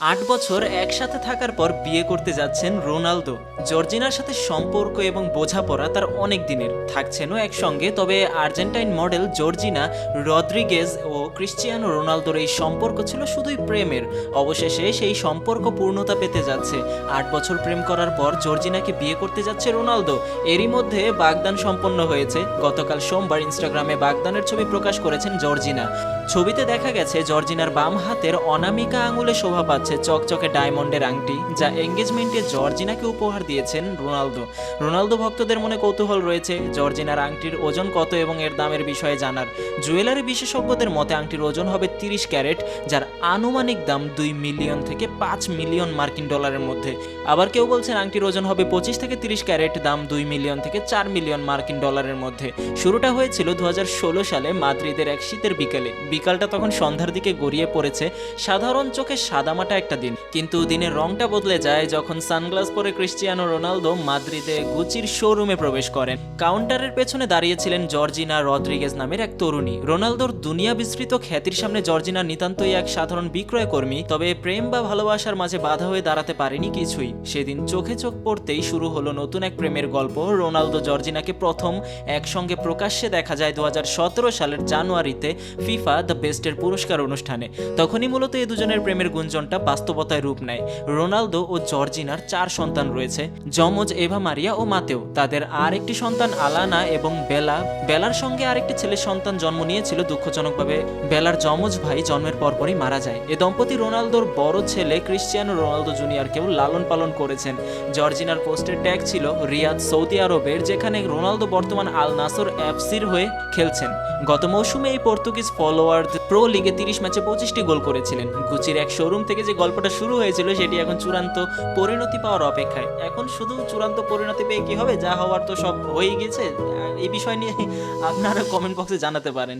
আট বছর একসাথে থাকার পর বিয়ে করতে যাচ্ছেন রোনালদো। জর্জিনার সাথে সম্পর্ক এবং বোঝাপড়া তার অনেক দিনের। থাকছেনও একসঙ্গে, তবে আর্জেন্টাইন মডেল জর্জিনা রদ্রিগেজ ও ক্রিশ্চিয়ানো রোনালদোর এই সম্পর্ক ছিল শুধুই প্রেমের। অবশেষে সেই সম্পর্ক পূর্ণতা পেতে যাচ্ছে। আট বছর প্রেম করার পর জর্জিনাকে বিয়ে করতে যাচ্ছে রোনালদো। এরই মধ্যে বাগদান সম্পন্ন হয়েছে। গতকাল সোমবার ইনস্টাগ্রামে বাগদানের ছবি প্রকাশ করেছেন জর্জিনা। ছবিতে দেখা গেছে, জর্জিনার বাম হাতের অনামিকা আঙুলে শোভা পাচ্ছে। চকচকে ডায়মন্ডের আংটি, যা এঙ্গেজমেন্টে জর্জিনাকে উপহার দিয়েছেন রোনালদো। রোনালদো ভক্তদের মনে কৌতূহল রয়েছে, জর্জিনার আংটির ওজন কত এবং এর দামের বিষয়ে জানার। জুয়েলারি বিশেষজ্ঞদের মতে, আংটির ওজন হবে তিরিশ ক্যারেট, যার আনুমানিক দাম দুই মিলিয়ন থেকে পাঁচ মিলিয়ন মার্কিন ডলারের মধ্যে। আবার কেউ বলছেন, আংটির ওজন হবে পঁচিশ থেকে তিরিশ ক্যারেট, দাম দুই মিলিয়ন থেকে চার মিলিয়ন মার্কিন ডলারের মধ্যে। শুরুটা হয়েছিল দু হাজার ষোলো সালে মাদ্রিদের এক শীতের বিকেলে। বিকালটা তখন সন্ধ্যার দিকে গড়িয়ে পড়েছে। সাধারণ চোখে সাদামাটা একটা দিন। কিন্তু দিনের রংটা বদলে যায় যখন সানগ্লাস পরে ক্রিশ্চিয়ানো রোনালদো মাদ্রিদে গুচির শোরুমে প্রবেশ করেন। কাউন্টারের পেছনে দাঁড়িয়েছিলেন জর্জিনা রদ্রিগেজ নামের এক তরুণী। রোনালদোর দুনিয়া বিস্তৃত খ্যাতির সামনে জর্জিনা নিতান্তই এক সাধারণ বিক্রয়কর্মী তবে প্রেম বা ভালোবাসার মাঝে বাধা হয়ে দাঁড়াতে পারেনি কিছুই। সেদিন চোখে চোখ পড়তেই শুরু হলো নতুন এক প্রেমের গল্প। রোনালদো জর্জিনাকে প্রথম একসঙ্গে প্রকাশ্যে দেখা যায় দু হাজার সতেরো সালের জানুয়ারিতে ফিফা দ্য বেস্টের পুরস্কার অনুষ্ঠানে। তখনই মূলত এই দুজনের প্রেমের গুঞ্জনটা বাস্তবতায় রূপ নেয়। রোনালদো ও জর্জিনার চার সন্তান রয়েছে, যমজ এভা মারিয়া ও মাতেও। তাদের আর একটি সন্তান আলানা এবং বেলা। বেলার সঙ্গে আরেকটি ছেলের সন্তান জন্ম নিয়েছিল দুঃখজনকভাবে। বেলার যমজ ভাই জন্মের পরপরই মারা যায়। এ দম্পতি রোনালদোর বড় ছেলে ক্রিশ্চিয়ানো রোনালদো জুনিয়রকেও লালন পালন করেছেন। জর্জিনার পোস্টের ট্যাগ ছিল রিয়াদ সৌদি আরবের, যেখানে রোনালদো বর্তমান আল নাসর এফসির হয়ে খেলছেন। গত মৌসুমে এই পর্তুগিজ ফলোয়ার প্রো লিগে তিরিশ ম্যাচে পঁচিশটি গোল করেছিলেন। গুচির এক শোরুম থেকে যে গল্পটা শুরু হয়েছিল সেটি এখন চূড়ান্ত পরিণতি পাওয়ার অপেক্ষায়। এখন শুধু চূড়ান্ত পরিণতি পেয়ে কি হবে? যা হওয়ার তো সব হয়ে গেছে। এই বিষয় নিয়ে আপনারা কমেন্ট বক্সে জানাতে পারেন।